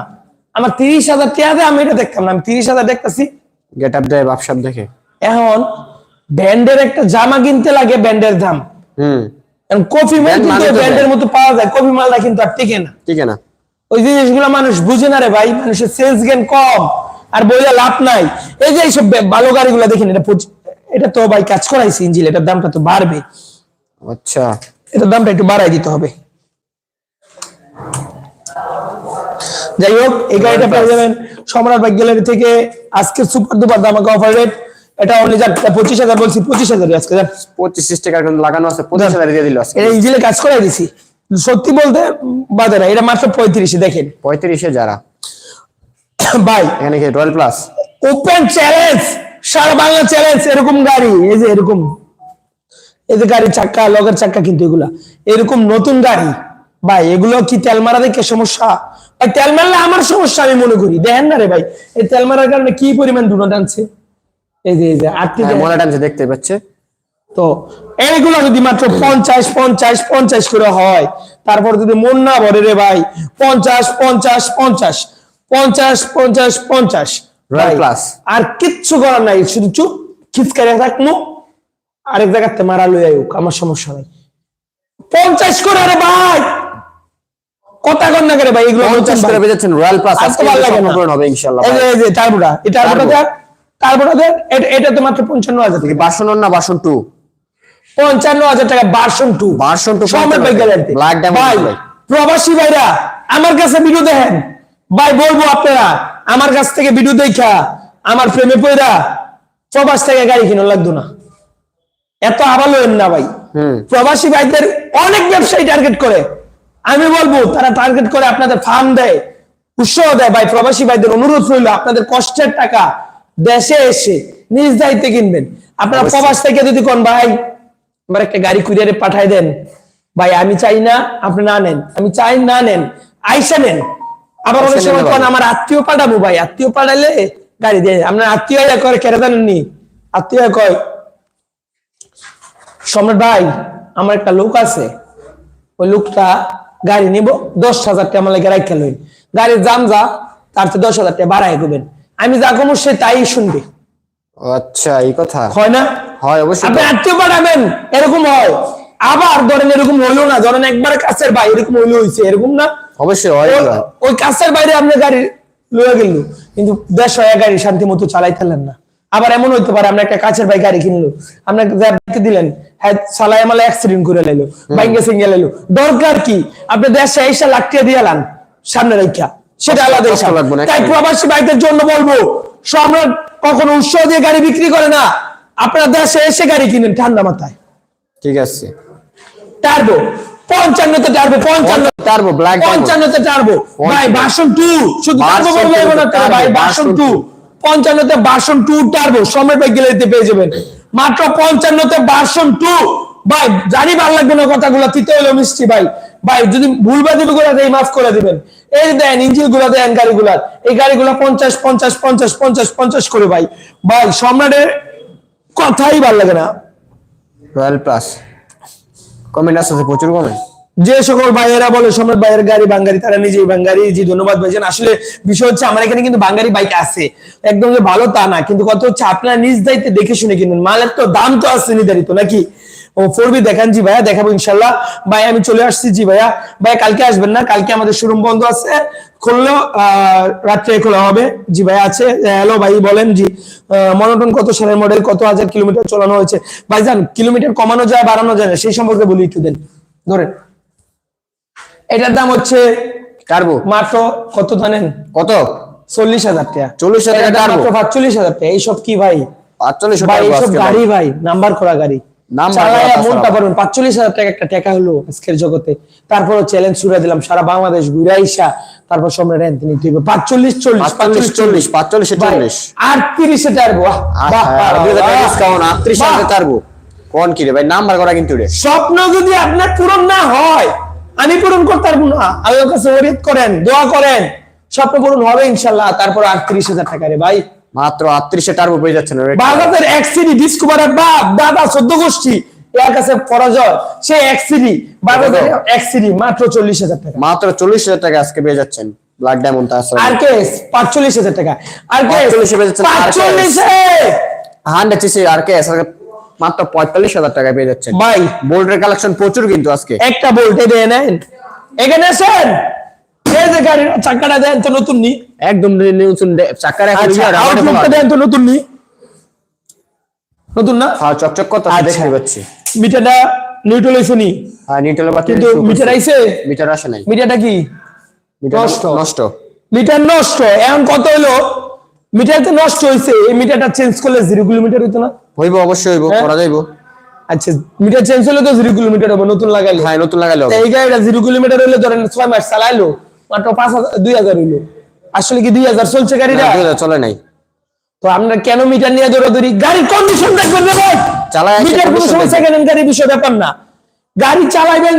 Speaker 2: আমার তিরিশ হাজার টাকা দেয় আমি এটা দেখতাম না। আমি তিরিশ হাজার দেখতাছি।
Speaker 1: গেট আপ দেয় বাপসাপ দেখে।
Speaker 2: এখন ব্যান্ডের একটা জামা কিনতে লাগে ব্যান্ডের দাম।
Speaker 1: হুম।
Speaker 2: কফি মাল কিন্তু
Speaker 1: মানে brand।
Speaker 2: মতো পাওয়া যায় কফি মালটা কিন্তু আর টিকে না।
Speaker 1: ঠিক না।
Speaker 2: ওই জিনিসগুলো মানুষ বুঝে না রে ভাই মানুষের সেলস গেন কম আর বইলে লাভ নাই। এই যে এইসব ভালো গাড়িগুলো দেখেন এটা এটা তো ভাই কাজ করাইছি ইঞ্জিল এটার দামটা তো বাড়বে।
Speaker 1: আচ্ছা।
Speaker 2: এটার দামটা একটু বাড়াই দিতে হবে। যাই হোক এই গাড়িটা পেয়ে যাবেন সম্রাট বাইক গ্যালারি থেকে। আজকে সুপার দুপার দামাকে অফার রেট এটা অনলি যান পঁচিশ হাজার বলছি পঁচিশ হাজার আজকে যান।
Speaker 1: পঁচিশ কিন্তু লাগানো আছে পঁচিশ হাজার দিয়ে দিল আজকে।
Speaker 2: ইঞ্জিলে কাজ করাই দিছি। সত্যি বলতে বাদে না এটা মাত্র পঁয়ত্রিশে দেখেন।
Speaker 1: পঁয়ত্রিশে যারা।
Speaker 2: ভাই
Speaker 1: এখানে কি রয়্যাল প্লাস
Speaker 2: ওপেন চ্যালেঞ্জ সারা বাংলা চ্যালেঞ্জ এরকম গাড়ি এই যে এরকম। এই যে গাড়ির চাক্কা লগের চাক্কা কিন্তু এগুলা। এরকম নতুন গাড়ি। ভাই এগুলো কি তেল মারা দেখে সমস্যা? ভাই তেল মারলে আমার সমস্যা আমি মনে করি। দেখেন না রে ভাই এই তেল মারার কারণে কি পরিমাণ দুটো টানছে এই যে এই যে আটটি
Speaker 1: হ্যাঁ মনে টানছে দেখতে পাচ্ছে।
Speaker 2: তো এইগুলো যদি মাত্র পঞ্চাশ পঞ্চাশ পঞ্চাশ করে হয় তারপর যদি মন না ভরে রে ভাই পঞ্চাশ পঞ্চাশ পঞ্চাশ পঞ্চাশ পঞ্চাশ পঞ্চাশ। আর কিচ্ছু করার নাই শুধু চুপ খিচকারে থাকব আরেক জায়গাতে মারা লই আইক আমার সমস্যা নাই পঞ্চাশ করে রে ভাই কথা কর না করে ভাই এগুলো
Speaker 1: পঞ্চাশ করে
Speaker 2: ভাই।
Speaker 1: রয়্যাল প্লাস
Speaker 2: আজকে ভালো লাগে না।
Speaker 1: হবে ইনশাল্লাহ
Speaker 2: এই যে এই যে টার্বোটা এই টার্বোটা দেখ টার্বোটা দেখ এটা- এটা তো মাত্র পঞ্চান্ন হাজার টাকা
Speaker 1: বাসন না বাসন টু
Speaker 2: পঞ্চান্ন হাজার টাকা বার্সন টু
Speaker 1: two
Speaker 2: সমেত ভাই গ্যারান্টি। প্রবাসী ভাইরা আমার কাছে ভিডিও দেখেন। ভাই বলব আপনারা আমার কাছ থেকে ভিডিও দেখা আমার প্রেমে পড়া প্রবাস থেকে গাড়ি কিনো লাগতো না। এত আবার লইন না ভাই। প্রবাসী ভাইদের অনেক ব্যবসায়ী টার্গেট করে। আমি বলব তারা টার্গেট করে আপনাদের ফার্ম দেয় উৎসাহ দেয়। ভাই প্রবাসী ভাইদের অনুরোধ রইল আপনাদের কষ্টের টাকা দেশে এসে নিজ দায়িত্বে কিনবেন। আপনারা। প্রবাস থেকে যদি কোন ভাই আমার একটা গাড়ি কুরিয়ারে পাঠাই দেন। ভাই আমি চাই না আপনি না নেন। আমি চাই না নেন আইসা নেন। আবার অনেক সময় কোন আমার আত্মীয় পাঠাবো ভাই আত্মীয় পাঠাইলে গাড়ি দিয়ে আপনার আত্মীয় করে কেটে জানেননি আত্মীয় কয় সম্রাট ভাই আমার একটা লোক আছে। ওই লোকটা গাড়ি নিব দশ হাজার টাকা আমার লাগে রাখা লইন। গাড়ির দাম যা তার চেয়ে দশ হাজার টাকা বাড়াই করবেন আমি যা কমো সে তাই শুনবে।
Speaker 1: আচ্ছা এই কথা?
Speaker 2: হয় না?
Speaker 1: হয় অবশ্যই
Speaker 2: আপনি পাঠাবেন এরকম হয়। আবার ধরেন এরকম হইল না ধরেন একবার কাছের ভাই এরকম হইল হয়েছে এরকম না?
Speaker 1: অবশ্যই হয়
Speaker 2: ওই- কাছের বাইরে আপনি গাড়ি লয়ে গেল কিন্তু দেশ হয় গাড়ি শান্তি মতো চালাইতেলেন না। আবার এমন হইতে পারে আমরা একটা কাছের ভাই গাড়ি কিনলো আপনাকে দিলেন হ্যাঁ চালাই আমালে অ্যাক্সিডেন্ট করে লাইলো বাইঙ্গে সিঙ্গে লাইলো। দরকার কি? আপনি দেশে এসে লাখটিয়া দিয়ে লান সামনে রেখা সেটা আলাদা তাই প্রবাসী ভাইদের জন্য বলব সম্রাট কখনো উৎসাহ দিয়ে গাড়ি বিক্রি করে না। আপনারা দেশে এসে গাড়ি কিনেন ঠান্ডা মাথায়।
Speaker 1: ঠিক আছে।
Speaker 2: টার্বো পঞ্চান্নতে টার্বো পঞ্চান্ন
Speaker 1: টার্বো ব্ল্যাক
Speaker 2: পঞ্চান্নতে টার্বো ভাই বাসন টু শুধু টার্বো বললে না ভাই বাসন টু পঞ্চান্নতে বাসন টু টার্বো সময় ভাই গেলেতে পেয়ে যাবেন। মাত্র পঞ্চান্নতে বাসন টু ভাই জানি ভালো লাগবে না কথাগুলো তিতে হলো মিষ্টি ভাই। ভাই যদি ভুল বাদি গুলা এই মাফ করে দিবেন। এই দেন ইঞ্জিনগুলা দেন গাড়িগুলার। এই গাড়িগুলা পঞ্চাশ পঞ্চাশ পঞ্চাশ পঞ্চাশ পঞ্চাশ করে ভাই। ভাই সম্রাটের কথাই ভালো লাগে না।
Speaker 1: রয়্যাল প্লাস কমেন্ট আসছে প্রচুর কমেন্ট
Speaker 2: যে সকল ভাইয়েরা বলে সম্রাট ভাইয়ের গাড়ি বাঙ্গারি তারা নিজেই বাঙ্গারি জি ধন্যবাদ ভাইজান। আসলে বিষয় হচ্ছে আমার এখানে কিন্তু বাঙ্গারি বাইক আছে। একদম যে ভালো তা না কিন্তু কত হচ্ছে আপনারা নিজ দায়িত্বে দেখে শুনে কিনবেন মালের তো দাম তো আছে নির্ধারিত নাকি? ও ফোরবি দেখান জি ভাইয়া দেখাবো ইনশাল্লাহ। ভাই আমি চলে আসছি জি ভাইয়া। ভাই কালকে আসবেন না কালকে আমাদের শোরুম বন্ধ আছে। খুললেও আহ, রাত্রে খোলা হবে। জি ভাই আছে। হ্যালো ভাই বলেন জি। মনোটন কত সালের মডেল কত হাজার কিলোমিটার চালানো হয়েছে? ভাইজান কিলোমিটার কমানো যায় বাড়ানো যায় না সেই সম্পর্কে বলি একটু দেন। ধরেন। এটার দাম হচ্ছে
Speaker 1: টার্বো
Speaker 2: মাত্র কত জানেন?
Speaker 1: কত?
Speaker 2: চল্লিশ হাজার টাকা।
Speaker 1: 40,000 টাকা
Speaker 2: এটার দাম
Speaker 1: turbo?
Speaker 2: মাত্র পাঁচচল্লিশ হাজার টাকা। এইসব কি ভাই?
Speaker 1: আটচল্লিশ
Speaker 2: ভাই এইসব গাড়ি ভাই। নাম্বার করা গাড়ি। জগতে। তারপর চ্যালেঞ্জ ছুড়ে দিলাম সারা বাংলাদেশ ঘুরে আইসা তারপর সম্রাট অ্যান্থনি তুই পাঁচচল্লিশ চল্লিশ
Speaker 1: পাঁচচল্লিশ চল্লিশ পাঁচচল্লিশে চল্লিশ।
Speaker 2: আটত্রিশে টারবো
Speaker 1: ডিসকাউন্ট আটত্রিশ কোন কি রে ভাই নাম্বার করা কিন্তু রে।
Speaker 2: স্বপ্ন যদি আপনার পূরণ না হয় আমি পূরণ করতে পারব না। আল্লাহর কাছে করেন দোয়া করেন স্বপ্ন পূরণ হবে ইনশাল্লাহ তারপর আটত্রিশ হাজার টাকা রে ভাই।
Speaker 1: মাত্র আটত্রিশে টার্বো পেয়ে যাচ্ছেন রে
Speaker 2: বাজারের এক সিডি ডিসকভারের বাপ দাদা চোদ্দ গোষ্ঠী এর কাছে পরাজয় সে এক সিডি বাজারের এক সিডি মাত্র চল্লিশ হাজার টাকা।
Speaker 1: মাত্র চল্লিশ হাজার টাকা আজকে পেয়ে যাচ্ছেন ব্ল্যাক ডায়মন্ড
Speaker 2: পাঁচচল্লিশ হাজার টাকা। আর কেস
Speaker 1: 45 পেয়ে যাচ্ছেন,
Speaker 2: পাঁচচল্লিশে!
Speaker 1: হান্ড্রেড সিসি আর কে? মাত্র পঁয়তাল্লিশ হাজার টাকা পেয়ে যাচ্ছেন।
Speaker 2: ভাই।
Speaker 1: বোল্টের কালেকশন প্রচুর কিন্তু আজকে।
Speaker 2: একটা বলতে দিয়ে নেন। এখানে আসেন। এই যে গাড়ির চাকাটা দেন তো নতুন নি।
Speaker 1: একদম নতুন চাকার এখন ইয়ার, আমাদের
Speaker 2: আউটলুকটা দেন তো নতুন নি। নতুন না?
Speaker 1: হ্যাঁ চকচক করতে। দেখতে পাচ্ছি
Speaker 2: মিটারটা নিউট্রাল হয়েছে নি।
Speaker 1: হ্যাঁ নিউট্রাল বাতি
Speaker 2: কিন্তু মিটার আইছে?
Speaker 1: মিটার আসে নাই।
Speaker 2: মিটারটা কি? নষ্ট।
Speaker 1: নষ্ট।
Speaker 2: মিটার নষ্ট। এখন কত হলো মিটার তো নষ্ট হয়েছে এই মিটারটা চেঞ্জ করলে জিরো কিলোমিটার হইতো না?
Speaker 1: হইব অবশ্যই হইব
Speaker 2: হ্যাঁ।
Speaker 1: করা যাইব।
Speaker 2: আচ্ছা মিটার চেঞ্জ হলে তো জিরো কিলোমিটার হবে নতুন লাগাইলে।
Speaker 1: হ্যাঁ নতুন লাগাইলে
Speaker 2: এই গাড়িটা জিরো কিলোমিটার হইলে ধরেন ছয় মাস চালাইলো। মাত্র পাঁচ হাজার দুই হাজার হইল। আসলে কি দুই হাজার চলছে গাড়িটা?
Speaker 1: না, দুই হাজার চলে নাই।
Speaker 2: তো আপনারা কেন মিটার নিয়ে দৌড়াদৌড়ি? গাড়ির কন্ডিশন দেখবেন রে ভাই।
Speaker 1: চালায় এসে
Speaker 2: মিটার কোনো
Speaker 1: condition
Speaker 2: সময়
Speaker 1: দেখবেন।
Speaker 2: সেকেন্ড হ্যান্ড গাড়ির বিষয় ব্যাপার না। গাড়ি চালাইবেন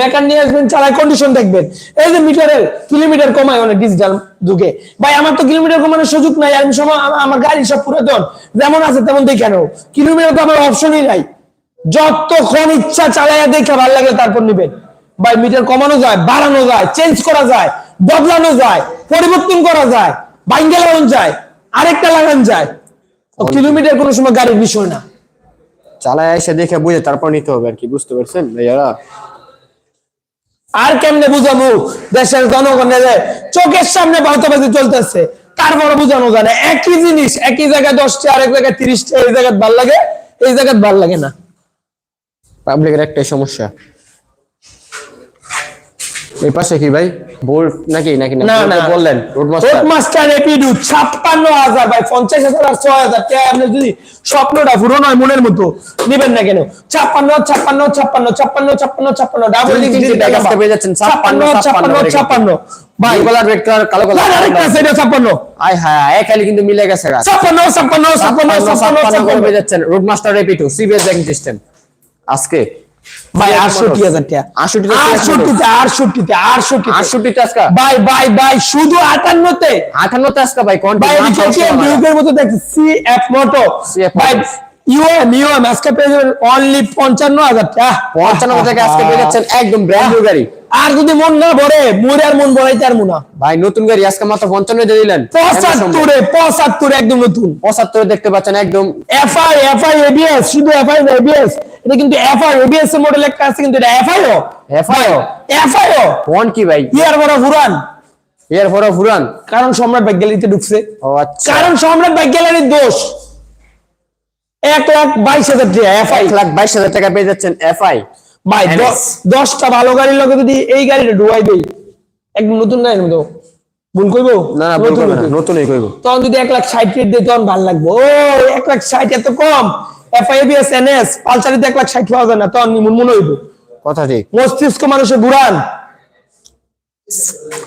Speaker 2: মেকার নিয়ে আসবেন চালায় কন্ডিশন দেখবেন। এই যে মিটারের কিলোমিটার কমায় অনেক ডিজিটাল যুগে। ভাই আমার তো কিলোমিটার কমানোর সুযোগ নাই। আমি সময় আমার গাড়ি সব পুরাতন। যেমন আছে তেমন দেখে নেও। কিলোমিটার তো আমার অপশনই নাই। যতক্ষণ ইচ্ছা চালাইয়া দেখে ভালো লাগে তারপর নিবেন। ভাই মিটার কমানো যায় বাড়ানো যায় চেঞ্জ করা যায় বদলানো যায় পরিবর্তন করা যায় বাইঙ্গে লাগানো যায় আরেকটা লাগানো যায়। তো কিলোমিটার কোনো সময় গাড়ির বিষয় না।
Speaker 1: চালায় এসে দেখে বুঝে তারপর নিতে হবে আর কি বুঝতে পারছেন ভাইয়ারা?
Speaker 2: আর কেমনে বুঝাবো? দেশের জনগণের চোখের সামনে বাউতাবাজি চলতেছে তারপরে বুঝানো যায় না। একই জিনিস একই জায়গায় দশটা আরেক জায়গায় তিরিশটা এই জায়গায় ভালো লাগে এই জায়গায় ভালো লাগে না।
Speaker 1: পাবলিকের একটাই সমস্যা। এই পাশে কি ভাই বোল্ট নাকি নাকি
Speaker 2: না না
Speaker 1: বললেন রোড মাস্টার
Speaker 2: রোড এপিডু ছাপ্পান্ন হাজার ভাই পঞ্চাশ হাজার আর ছয় হাজার টাকা আপনি যদি স্বপ্নটা মনের মতো নিবেন না কেন ছাপ্পান্ন ছাপ্পান্ন ছাপ্পান্ন ছাপ্পান্ন ছাপ্পান্ন ছাপ্পান্ন ডাবল
Speaker 1: তিন তিনটে পেয়ে যাচ্ছেন,
Speaker 2: ছাপ্পান্ন ভাই
Speaker 1: রেড কালার কালো
Speaker 2: আরেকটা
Speaker 1: আয় হ্যাঁ এক খালি কিন্তু মিলে গেছে যাচ্ছেন সিবিএস ব্যাংক সিস্টেম আজকে
Speaker 2: ভাই আটষট্টি হাজার টাকা। আটষট্টিতে আটষট্টিতে ভাই ভাই ভাই শুধু আটান্নতে।
Speaker 1: ভাই
Speaker 2: মতো দেখছি সি এফ মোটো ভাই ইউএম ইউএম আজকে পেয়ে যাবেন অনলি পঞ্চান্ন হাজার টাকা।
Speaker 1: পঞ্চান্ন থেকে আজকে পেয়ে যাচ্ছেন একদম ব্র্যান্ড নিউ গাড়ি।
Speaker 2: আর যদি মন না ভরে মন মুনা
Speaker 1: ভাই নতুন গাড়ি আজকে মাত্র পঞ্চান্ন দিয়ে দিলেন।
Speaker 2: পঁচাত্তরে পঁচাত্তরে একদম নতুন।
Speaker 1: পঁচাত্তরে দেখতে পাচ্ছেন একদম
Speaker 2: এফআই এফআই এবিএস শুধু এফআই এবিএস এটা কিন্তু এফআই এবিএস মডেল একটা আছে কিন্তু এটা এফআইও
Speaker 1: এফআইও
Speaker 2: এফআইও
Speaker 1: ফোন কি ভাই?
Speaker 2: ইয়ার বড় পুরান
Speaker 1: এর পরে ফুরান
Speaker 2: কারণ সম্রাট গ্যালারিতে ঢুকছে।
Speaker 1: ও আচ্ছা।
Speaker 2: কারণ সম্রাট গ্যালারির দোষ। এক লাখ বাইশ হাজার টাকা এফআই
Speaker 1: এক লাখ বাইশ হাজার টাকা পেয়ে যাচ্ছেন এফআই
Speaker 2: ভাই দ- দশটা ভালো গাড়ির লোকে যদি এই গাড়িটা ডুবাই দেই একদম নতুন গাড়ির মতো। ভুল করব
Speaker 1: না না ভুল। নতুনই কইব।
Speaker 2: তখন যদি এক লাখ ষাট রেট তখন ভালো লাগবে। ও এক লাখ ষাট এত কম। এফআইবিএস এনএস পালসারিতে এক লাখ ষাট পাওয়া যায় না তখন মন হইব।
Speaker 1: কথা ঠিক।
Speaker 2: মস্তিষ্ক মানুষের বুড়ান।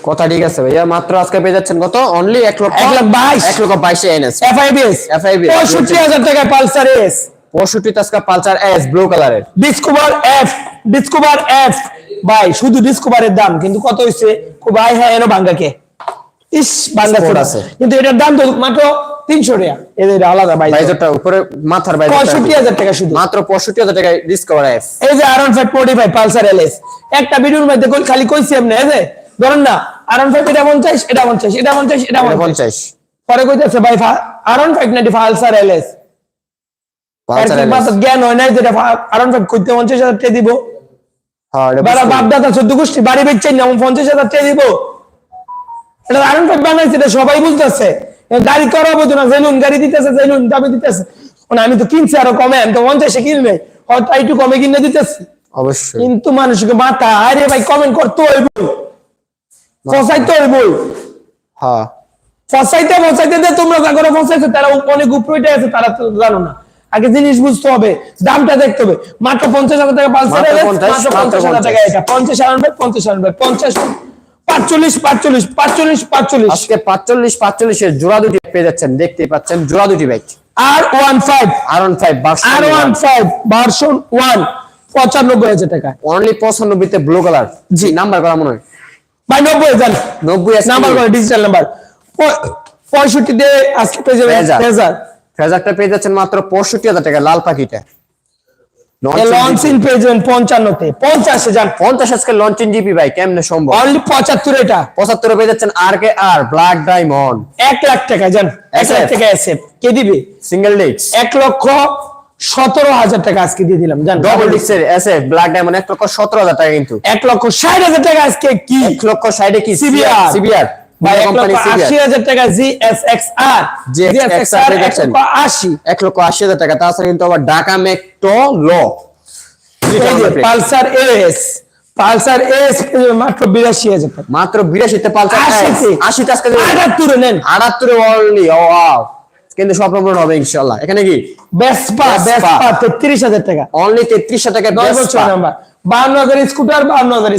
Speaker 1: কথা ঠিক আছে ভাইয়া মাত্র আজকে পেয়ে যাচ্ছেন কত? অনলি এক লক্ষ
Speaker 2: এক লাখ বাইশ।
Speaker 1: এক লক্ষ বাইশে এনএস
Speaker 2: এফআইবিএস
Speaker 1: FIBS
Speaker 2: পঁয়ষট্টি হাজার টাকায় পালসার এস
Speaker 1: পঁয়ষট্টি আজকে পালসার এস ব্লু কালারের
Speaker 2: ডিসকভার এফ ডিসকভার এফ ভাই শুধু ডিসকভারের দাম কিন্তু কত হইছে? কো ভাই হ্যাঁ এনো বাঙ্গাকে ইস
Speaker 1: আছে।
Speaker 2: আছে। কিন্তু এটার দাম তো মাত্র তিনশো টাকা এদের আলাদা ভাই
Speaker 1: উপরে মাথার বাইজরটা
Speaker 2: পঁয়ষট্টি হাজার টাকা শুধু।
Speaker 1: মাত্র পঁয়ষট্টি হাজার টাকায় ডিসকভার এস
Speaker 2: এই যে আরন five forty five Pulsar LS একটা ভিডিওর মধ্যে খালি কইছি এমনি এই যে? ধরেন না আরন ফাইভ এটা পঞ্চাশ এটা পঞ্চাশ এটা পঞ্চাশ এটা পঞ্চাশ।
Speaker 1: পঞ্চাশ।
Speaker 2: পরে কইতেছে ভাই আরন five ninety Pulsar LS
Speaker 1: S
Speaker 2: জ্ঞান হয় নাই যেটা আরন ফাইভ করতে পঞ্চাশ হাজার টাকা দিব।
Speaker 1: হ্যাঁ
Speaker 2: চোদ্দ গোষ্ঠী বাড়ি বেচছেন না পঞ্চাশ হাজার টাকা দিব। এটা আরন ফাইভ বানাইছে এটা সবাই বুঝতেছে। গাড়ি করাবো তো না জেনুন গাড়ি দিতেছে জেনুন দামে দিতেছে। মানে আমি তো কিনছি আরও কমে আমি তো পঞ্চাশে কিনবে। হয়তো একটু কমে কিনে দিতেছি।
Speaker 1: অবশ্যই।
Speaker 2: কিন্তু মানুষকে মাথা আরে ভাই কমেন্ট করতে হইব। ফসাইতে হইব।
Speaker 1: হ্যাঁ।
Speaker 2: ফসাইতে ফসাইতে যে তোমরা যা করে ফসাইছো তারা অনেক উপরে আছে তারা তো জানো না। আগে জিনিস বুঝতে হবে দামটা দেখতে হবে। মাত্র পঞ্চাশ হাজার টাকা পালসার
Speaker 1: মাত্র
Speaker 2: এলে,
Speaker 1: 50,
Speaker 2: মাত্র
Speaker 1: মাত্র
Speaker 2: পঞ্চাশ হাজার টাকা এটা। পঞ্চাশ হাজার পঞ্চাশ হাজার পঞ্চাশ পাঁচচল্লিশ পাঁচচল্লিশ পাঁচচল্লিশ পাঁচচল্লিশ।
Speaker 1: আজকে পাঁচচল্লিশ পাঁচচল্লিশের জোড়া দুটি পেয়ে যাচ্ছেন। দেখতে পাচ্ছেন জোড়া দুটি bike
Speaker 2: R one five
Speaker 1: R one five
Speaker 2: R one five version one পঁচানব্বই হাজার টাকা।
Speaker 1: অনলি পঁচানব্বইতে ব্লু কালার জি। নাম্বার করা মনে হয়?
Speaker 2: ভাই নব্বই হাজার।
Speaker 1: নব্বই
Speaker 2: নাম্বার করে ডিজিটাল নাম্বার পঁয়ষট্টিতে আজকে পেয়ে যাবে
Speaker 1: ফেজার।
Speaker 2: ফেজার
Speaker 1: ফেজারটা পেয়ে যাচ্ছেন মাত্র পঁয়ষট্টি হাজার টাকা লাল পাখিটা।
Speaker 2: লঞ্চিং পেয়ে যাবেন পঞ্চান্নতে। পঞ্চাশে যান
Speaker 1: পঞ্চাশ আজকে লঞ্চিং জিপি ভাই কেমনে সম্ভব?
Speaker 2: অনলি পঁচাত্তর এটা।
Speaker 1: পঁচাত্তরে পেয়ে যাচ্ছেন আর কে আর ব্ল্যাক ডায়মন্ড
Speaker 2: এক লাখ টাকা যান এক লাখ টাকা এসে কে দিবে?
Speaker 1: সিঙ্গেল
Speaker 2: এক লক্ষ সতেরো হাজার টাকা আজকে দিয়ে দিলাম জান।
Speaker 1: ডবল ব্ল্যাক ডায়মন্ড এক লক্ষ সতেরো হাজার টাকা কিন্তু।
Speaker 2: এক লক্ষ ষাট হাজার টাকা আজকে কি?
Speaker 1: এক লক্ষ সাইডে কি? সিবিআর সিবিআর কিন্তু
Speaker 2: মাত্র বিরাশি হাজার টাকা। নেন।
Speaker 1: অনলি কিন্তু স্বপ্ন পূরণ হবে ইনশাল্লাহ এখানে কি?
Speaker 2: বেসপা বেসপা টাকা।
Speaker 1: অনলি 33000 টাকা
Speaker 2: বেসপা নাম্বার স্কুটার 52000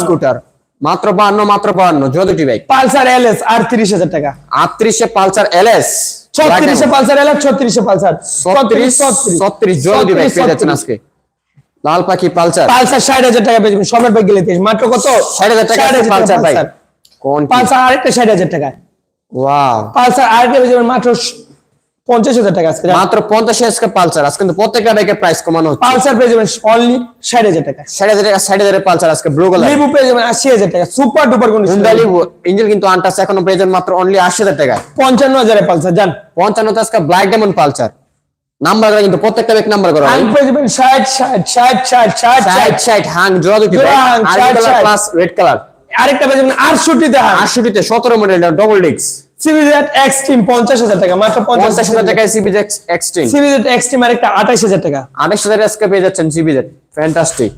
Speaker 1: স্কুটার মাত্র বান্ন মাত্র বান্ন দুটি বাইক
Speaker 2: পালসার এল এস আটত্রিশ হাজার টাকা।
Speaker 1: আটত্রিশে পালসার এলএস।
Speaker 2: ছত্রিশে পালসার এল ছত্রিশে পালসার।
Speaker 1: ছত্রিশ ছত্রিশ জোড়া দুটি বাইক পেয়ে যাচ্ছেন আজকে। লাল পাখি পালসার।
Speaker 2: পালসার ষাট হাজার টাকা পেয়েছেন সবার বাইক গেলে মাত্র কত?
Speaker 1: ষাট হাজার টাকা পালসার বাইক কোন
Speaker 2: পালসার আরেকটা ষাট হাজার টাকা
Speaker 1: ওয়াও
Speaker 2: পালসার আরেকটা পেয়ে যাবেন মাত্র পঞ্চাশ হাজার টাকা
Speaker 1: মাত্র পঞ্চাশ কিন্তু প্রাইস কমানো
Speaker 2: পালসার অনলি ষাট হাজার টাকা।
Speaker 1: ষাট পালসার
Speaker 2: আশি হাজার টাকা। সুপার
Speaker 1: কোন কিন্তু এখনও আশি হাজার টাকা।
Speaker 2: পঞ্চান্ন হাজারে পালসার
Speaker 1: জান। Black Pulsar. নাম্বার কিন্তু প্রত্যেকটা নাম্বার হাং রেড কালার
Speaker 2: আরেকটা
Speaker 1: সতেরো model double disc
Speaker 2: CBZ Xtreme পঞ্চাশ হাজার টাকা মাত্র
Speaker 1: পঞ্চাশ
Speaker 2: পঞ্চাশ
Speaker 1: হাজার টাকায় সিবিজেড এক্সট্রিম
Speaker 2: সিভিজেট এক্সট্রিম আরেকটা আঠাশ হাজার টাকা।
Speaker 1: আঠাশ হাজার আজকে পেয়ে যাচ্ছেন সিবিজেড ফ্যান্টাস্টিক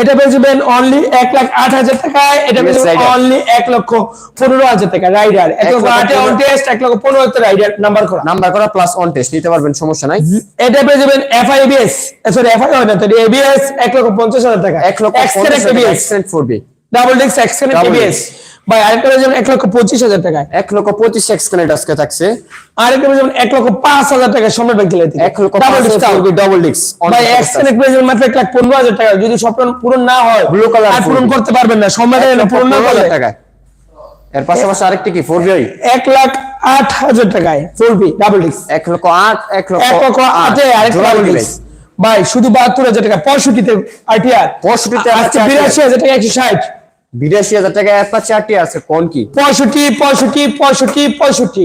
Speaker 2: এটা পেয়ে যাবেন অনলি এক লাখ আট হাজার টাকায় এটা পেয়ে যাবেন অনলি এক লক্ষ পনেরো হাজার টাকা রাইডার এক লক্ষ আটে অন টেস্ট এক লক্ষ পনেরো রাইডার নাম্বার করা।
Speaker 1: নাম্বার করা প্লাস অন টেস্ট নিতে পারবেন সমস্যা নাই।
Speaker 2: এটা পেয়ে যাবেন এফআই এবিএস সরি এফআই হয় না তো এবিএস এক লক্ষ পঞ্চাশ হাজার টাকা।
Speaker 1: এক লক্ষ
Speaker 2: excellent ABS
Speaker 1: four B
Speaker 2: double ডিক্স এক্সেলেন্ট এবিএস ভাই আরেকটা যাবেন এক লক্ষ পঁচিশ হাজার টাকায়।
Speaker 1: এক লক্ষ পঁচিশ এক্সেলেন্ট আজকে থাকছে।
Speaker 2: আরেকটা যাবেন এক লক্ষ পাঁচ হাজার টাকা সম্রাট ব্যাংক থেকে
Speaker 1: এক লক্ষ
Speaker 2: ডাবল ডিক্স
Speaker 1: ডবল ডিক্স
Speaker 2: ভাই এক্সেলেন্ট পেয়ে যাবেন মাত্র এক লাখ পনেরো হাজার টাকা। যদি স্বপ্ন পূরণ না হয়
Speaker 1: Blue color
Speaker 2: আর পূরণ করতে পারবেন না। সম্রাট পূরণ না করলে
Speaker 1: টাকা এর পাশাপাশি আরেকটি কি? ফোর বি
Speaker 2: এক লাখ আট হাজার টাকায়। চলবি ডাবল ডিস্ক
Speaker 1: এক লক্ষ আট এক লক্ষ
Speaker 2: এক লক্ষ আটে। আরেকটা ডাবল ডিস্ক ভাই শুধু বাহাত্তর হাজার টাকা। পঁয়ষট্টিতে আইটিআর
Speaker 1: 65 তে
Speaker 2: আজকে
Speaker 1: RTR
Speaker 2: বিরাশি হাজার টাকা একশো ষাট।
Speaker 1: বিরাশি হাজার টাকা এক পাঁচ চারটি আছে কোন কি?
Speaker 2: পঁয়ষট্টি পঁয়ষট্টি পঁয়ষট্টি পঁয়ষট্টি।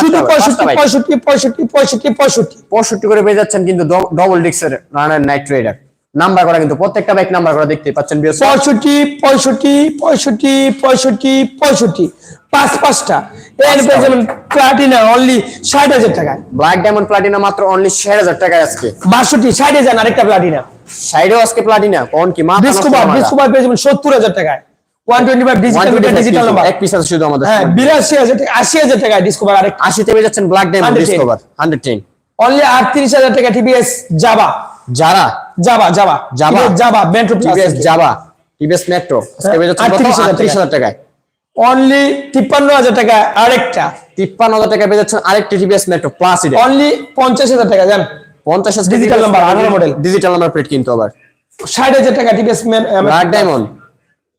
Speaker 2: শুধু। পঁয়ষট্টি পঁয়ষট্টি পঁয়ষট্টি পঁয়ষট্টি পঁয়ষট্টি।
Speaker 1: করে পেয়ে যাচ্ছেন কিন্তু ডবল ডিক্সের রানার নাইট রাইডার নাম্বার করা কিন্তু প্রত্যেকটা বাইক নাম্বার করা দেখতে পাচ্ছেন
Speaker 2: পঁয়ষট্টি পঁয়ষট্টি পঁয়ষট্টি পঁয়ষট্টি পঁয়ষট্টি। পাঁচ পাঁচটা। এর পেয়ে প্লাটিনা অনলি ষাট হাজার টাকায়।
Speaker 1: ব্ল্যাক ডায়মন্ড প্লাটিনা মাত্র অনলি ষাট হাজার টাকায় আজকে।
Speaker 2: বাষট্টি ষাট হাজার আরেকটা প্লাটিনা
Speaker 1: সাইডেও আজকে প্লাটিনা কোন কি মা
Speaker 2: ডিসকোভার ডিসকোভার পেয়ে যাবেন সত্তর হাজার টাকায়। One twenty five digital digital number
Speaker 1: এক পিস আছে শুধু আমাদের
Speaker 2: হ্যাঁ বিরাশি হাজার টাকা আশি হাজার টাকায় ডিসকোভার আরেকটা।
Speaker 1: আশিতে পেয়ে যাচ্ছেন black diamond
Speaker 2: 110
Speaker 1: Discover hundred ten
Speaker 2: only আটত্রিশ হাজার টাকা টিভিএস জাবা
Speaker 1: যারা
Speaker 2: জাবা জাবা।
Speaker 1: জাবা।
Speaker 2: জাবা মেট্রো
Speaker 1: টিভিএস যাবা টিভিএস মেট্রো আজকে পেয়ে যাচ্ছেন কত
Speaker 2: 38,000 টাকা।
Speaker 1: আটত্রিশ হাজার টাকায়।
Speaker 2: অনলি তিপ্পান্ন হাজার টাকা আরেকটা।
Speaker 1: তিপ্পান্ন হাজার টাকা পেয়ে যাচ্ছেন আরেকটি টিভিএস মেট্রো প্লাস
Speaker 2: অনলি পঞ্চাশ হাজার টাকা জান?
Speaker 1: পঞ্চাশ
Speaker 2: Digital number, 18 model।
Speaker 1: Digital number plate কিন্তু আবার।
Speaker 2: ষাট হাজার টাকা টিভিএস
Speaker 1: ডায়মন্ড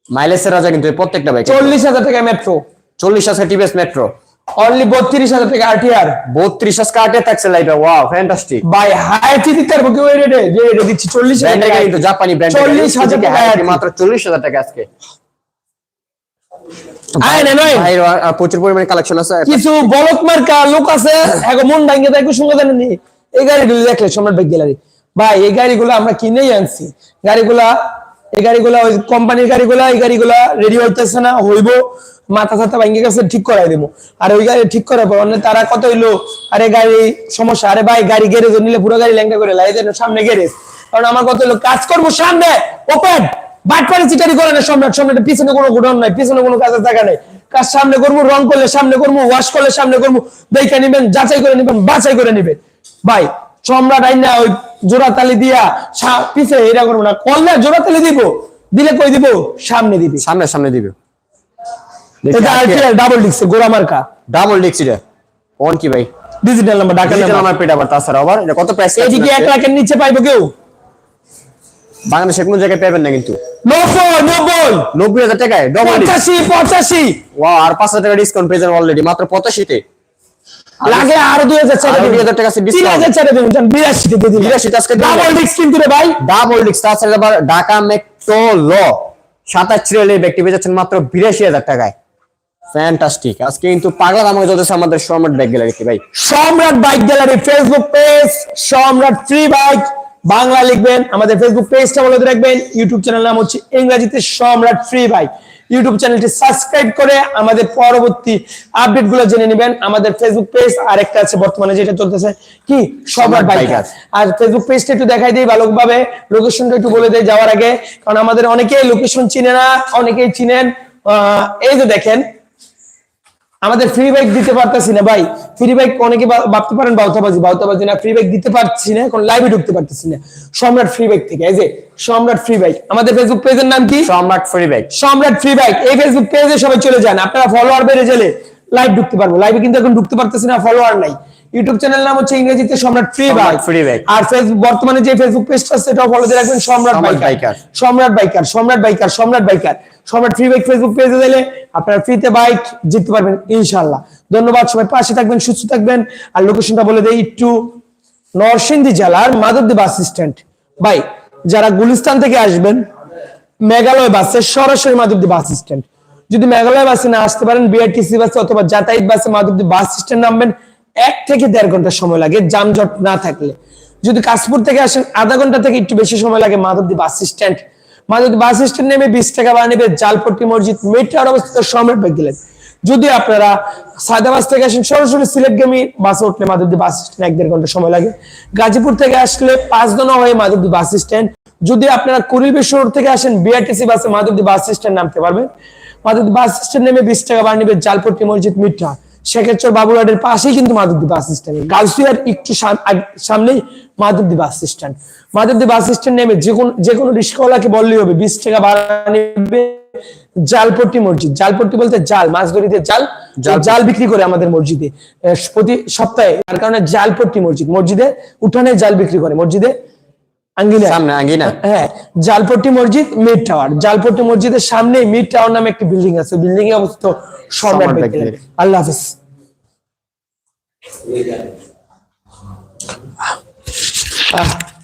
Speaker 1: মাইলেজের রাজা কিন্তু প্রত্যেকটা বাইক
Speaker 2: চল্লিশ হাজার টাকা মেট্রো
Speaker 1: চল্লিশ আজকে টিভিএস মেট্রো
Speaker 2: অনলি বত্রিশ হাজার টাকা আরটিআর
Speaker 1: আজকে থাকছে ওয়াও ফ্যান্টাস্টিক
Speaker 2: বাই হাইটি দিতে পারব কেউ এই রেটে যে রেটে দিচ্ছি চল্লিশ হাজার
Speaker 1: ব্র্যান্ড
Speaker 2: টাকা।
Speaker 1: কিন্তু জাপানি ব্র্যান্ড
Speaker 2: চল্লিশ হাজার টাকা
Speaker 1: মাত্র চল্লিশ হাজার টাকা আজকে। প্রচুর পরিমাণে কালেকশন আছে।
Speaker 2: কিছু বলক মার্কা লোক আছে এখন মন ডাঙ্গে দেখো সঙ্গে জানেনি এই গাড়িগুলো দেখলে সম্রাট বাইক গ্যালারি। ভাই এই গাড়িগুলো আমরা কিনেই আনছি। গাড়িগুলা এই গাড়িগুলা, ওই কোম্পানির গাড়িগুলা, এই গাড়িগুলা রেডি হইতেছে না, হইব, মাথা সাথা ভাঙ্গে গেছে, ঠিক করাই দেবো আর ওই গাড়ি ঠিক করার পর তারা কত হইল, আরে গাড়ি সমস্যা, আরে ভাই গাড়ি গ্যারেজ নিলে পুরো গাড়ি ল্যাংটা করে লাই দেন, সামনে গ্যারেজ কারণ আমার কত হইল কাজ করব সামনে ওপেন বাটপাড়ি চিটারি করে না সম্রাট, সম্রাটের পিছনে কোনো গুডন নাই, পিছনে কোনো কাজের জায়গা নেই। কাজ সামনে করব রং করলে সামনে করব ওয়াশ করলে সামনে করব, দেখে নিবেন, যাচাই করে নিবেন, বাছাই করে নিবেন। ভাই সম্রাট আইনা ওই জোড়া তালি দিয়া পিছে এরা করব না। করলে জোড়া তালি দিব। দিলে কই দিব? সামনে দিবি।
Speaker 1: সামনে সামনে দিবে।
Speaker 2: এটা আরটিআর ডাবল ডিক্স গোড়া মার্কা।
Speaker 1: ডাবল ডিক্স এটা। কোন কি ভাই?
Speaker 2: ডিজিটাল নাম্বার নাম্বার
Speaker 1: নাম্বার আবার তাছাড়া আবার। এটা কত প্রাইস
Speaker 2: এইদিকে এক লাখের নিচে পাইবো কেউ?
Speaker 1: বাংলাদেশে কোনো জায়গায় পাবেন না কিন্তু। হাজার টাকায় ডবল ওয়াও আর টাকা ডিসকাউন্ট পেয়ে যাবেন অলরেডি মাত্র পঁচাশিতে।
Speaker 2: লাগে আরও দুই হাজার চার
Speaker 1: আরও 2000 টাকা
Speaker 2: তিন। হাজার চার বিরাশি দিয়ে দিন
Speaker 1: 82 আজকে
Speaker 2: ডাবল
Speaker 1: দেন।
Speaker 2: ডিক্স কিন্তু রে ভাই?
Speaker 1: ডাবল তাছাড়া আবার ঢাকা মেট্রো ল সাতাশ রেলের ব্যক্তি মাত্র বিরাশি হাজার টাকায়। ফ্যান্টাস্টিক আজকে কিন্তু পাগলা চলতেছে আমাদের সম্রাট ব্যাগ গ্যালারি ভাই।
Speaker 2: Samrat bike gallery Facebook page Samrat free bike Bangla লিখবেন। আমাদের ফেসবুক পেজটা বলে রাখবেন ইউটিউব চ্যানেল নাম হচ্ছে ইংরেজিতে সম্রাট ফ্রি বাইক ইউটিউব চ্যানেলটি সাবস্ক্রাইব করে আমাদের পরবর্তী আপডেটগুলো জেনে নেবেন। আমাদের ফেসবুক পেজ আর একটা আছে বর্তমানে যেটা চলতেছে কি? সবার বাইকার আর ফেসবুক পেজটা একটু দেখাই দিই ভালোভাবে। লোকেশনটা একটু বলে দেয় যাওয়ার আগে। কারণ আমাদের অনেকেই লোকেশন চিনে না অনেকেই চিনেন। আহ, এই যে দেখেন আমাদের ফ্রি বাইক দিতে পারতেছি না ভাই। ফ্রি বাইক অনেকে ভাবতে পারেন বাউতাবাজি। বাউতাবাজি না ফ্রি বাইক দিতে পারছি না এখন লাইভে ঢুকতে পারতেছি না। সম্রাট ফ্রি বাইক থেকে এই যে সম্রাট ফ্রি বাইক আমাদের ফেসবুক পেজের নাম কি?
Speaker 1: Samrat free bike
Speaker 2: Samrat free bike এই ফেসবুক পেজে সবাই চলে যান। আপনারা ফলোয়ার বেড়ে গেলে লাইভ ঢুকতে পারব। লাইভে কিন্তু এখন ঢুকতে পারতেছি না ফলোয়ার নাই। ইউটিউব চ্যানেল নাম হচ্ছে ইংরেজিতে Samrat free bike.
Speaker 1: Free Bike।
Speaker 2: আর ফেসবুক বর্তমানে যে ফেসবুক পেজটা আছে সেটাও ফলো দিয়ে রাখবেন সম্রাট বাইকার। সম্রাট বাইকার সম্রাট বাইকার সম্রাট বাইকার। সম্রাট ফ্রি বাইক ফেসবুক পেজে দিলে আপনারা ফ্রিতে বাইক জিততে পারবেন ইনশাআল্লাহ। ধন্যবাদ সবাই পাশে থাকবেন সুস্থ থাকবেন। আর লোকেশনটা বলে দেই একটু নরসিংদী জেলার মাধবদী বাস স্ট্যান্ড ভাই যারা গুলিস্তান থেকে আসবেন মেঘালয় বাসে সরাসরি মাধবদী বাস স্ট্যান্ড যদি মেঘালয় বাসে না আসতে পারেন বিআরটিসি বাসে অথবা যাতায়াত বাসে মাধবদী বাস স্ট্যান্ড নামবেন এক থেকে দেড় ঘণ্টা সময় লাগে, যানজট না থাকলে। যদি কাশপুর থেকে আসেন, আধা ঘণ্টা থেকে একটু বেশি সময় লাগে Madhabdi bus stand. Madhabdi bus stand নেমে বিশ টাকা ভাড়া নেবে জালপট্টি মসজিদ মেট্রোর অবস্থিত সম্রাট গেলেন। যদি আপনারা সাদা বাস থেকে আসেন, সরাসরি সিলেটগামী বাসে উঠলে মাধবদী বাস স্ট্যান্ড এক দেড় ঘণ্টা সময় লাগে। গাজীপুর থেকে আসলে পাঁচ দনা হয়ে মাধবদী বাস স্ট্যান্ড। যদি আপনারা কুড়িলবেশ রোড থেকে আসেন, বিআরটিসি বাসে মাধবদী বাস স্ট্যান্ড নামতে পারবেন। মাধবদী বাস স্ট্যান্ড নেমে বিশ টাকা ভাড়া নেবে জালপট্টি মসজিদ মিঠা শেখেরচর বাবুরহাটের পাশেই কিন্তু মাধবদী বাস স্ট্যান্ড। গাউসিয়ার একটু সামনেই Madhabdi bus stand. Madhabdi bus stand নেমে যে কোনো যে কোনো রিক্সাওয়ালাকে বললেই হবে বিশ টাকা ভাড়া নেবে জালপট্টি মসজিদ। জালপট্টি বলতে জাল মাছ ধরিতে জাল
Speaker 1: জাল-
Speaker 2: বিক্রি করে আমাদের মসজিদে। প্রতি সপ্তাহে তার কারণে জালপট্টি মসজিদ মসজিদে উঠানে জাল বিক্রি করে মসজিদে আঙ্গিনা
Speaker 1: সামনে আঙ্গিনা
Speaker 2: হ্যাঁ জালপট্টি মসজিদ মিড টাওয়ার জালপট্টি মসজিদের সামনেই মিড টাওয়ার নামে একটি বিল্ডিং আছে। বিল্ডিং এ অবস্থিত সম্রাট। আল্লাহ হাফিজ। আহ